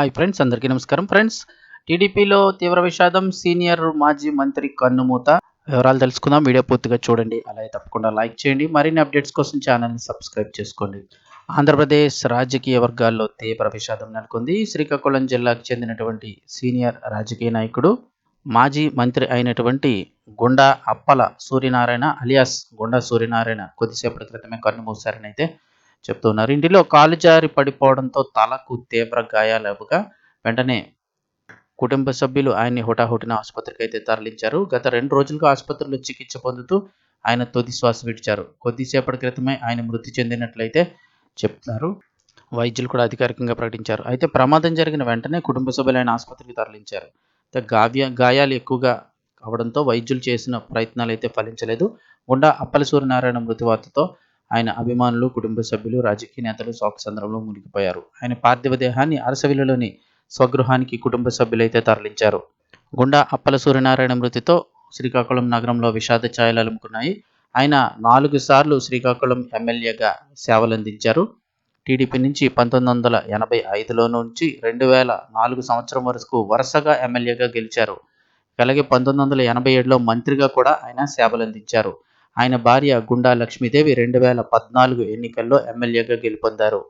Hi friends అందరికీ నమస్కారం. Friends టీడీపీలో తీవ్ర విషాదం సీనియర్ మాజీ మంత్రి కన్నుమూత. వివరాలు తెలుసుకుందాం. వీడియో పూర్తిగా చూడండి. అలాగే తప్పకుండా లైక్ చేయండి. మరిన్ని అప్డేట్స్ కోసం ఛానల్ని సబ్స్క్రైబ్ చేసుకోండి. ఆంధ్రప్రదేశ్ రాజకీయ వర్గాల్లో తీవ్ర విషాదం నెలకొంది. శ్రీకాకుళం జిల్లాకు చెందినటువంటి సీనియర్ రాజకీయ నాయకుడు మాజీ మంత్రి అయినటువంటి గుండా అప్పల సూర్యనారాయణ అలియాస్ గుండా సూర్యనారాయణ కొద్దిసేపటి క్రితమే కన్నుమూశారని అయితే చెప్తున్నారు. ఇంటిలో కాలు జారి పడిపోవడంతో తలకు తీవ్ర గాయాలవుగా వెంటనే కుటుంబ సభ్యులు ఆయన్ని హుటాహుటిన ఆసుపత్రికి అయితే తరలించారు. గత రెండు రోజులుగా ఆసుపత్రిలో చికిత్స పొందుతూ ఆయన తుది శ్వాస విడిచారు. కొద్దిసేపటి క్రితమే ఆయన మృతి చెందినట్లయితే చెప్తున్నారు వైద్యులు కూడా అధికారికంగా ప్రకటించారు. అయితే ప్రమాదం జరిగిన వెంటనే కుటుంబ సభ్యులు ఆయన ఆసుపత్రికి తరలించారు. గావ్య గాయాలు ఎక్కువగా అవడంతో వైద్యులు చేసిన ప్రయత్నాలు అయితే ఫలించలేదు. గుండా అప్పల సూర్యనారాయణ మృతివార్తతో ఆయన అభిమానులు కుటుంబ సభ్యులు రాజకీయ నేతలు శోకసంద్రంలో మునిగిపోయారు. ఆయన పార్థివ దేహాన్ని అరసవిల్లులోని స్వగృహానికి కుటుంబ సభ్యులైతే తరలించారు. గుండా అప్పల సూర్యనారాయణ మృతితో శ్రీకాకుళం నగరంలో విషాద ఛాయలు అలుముకున్నాయి. ఆయన నాలుగు సార్లు శ్రీకాకుళం ఎమ్మెల్యేగా సేవలందించారు. టీడీపీ నుంచి పంతొమ్మిది వందల ఎనభై ఐదులో నుంచి రెండు వేల నాలుగు సంవత్సరం వరకు వరుసగా ఎమ్మెల్యేగా గెలిచారు. అలాగే పంతొమ్మిది వందల ఎనభై ఏడులో మంత్రిగా కూడా ఆయన సేవలందించారు. ఆయన భార్య గుండా లక్ష్మీదేవి రెండు వేల పద్నాలుగు ఎన్నికల్లో ఎమ్మెల్యేగా గెలుపొందారు.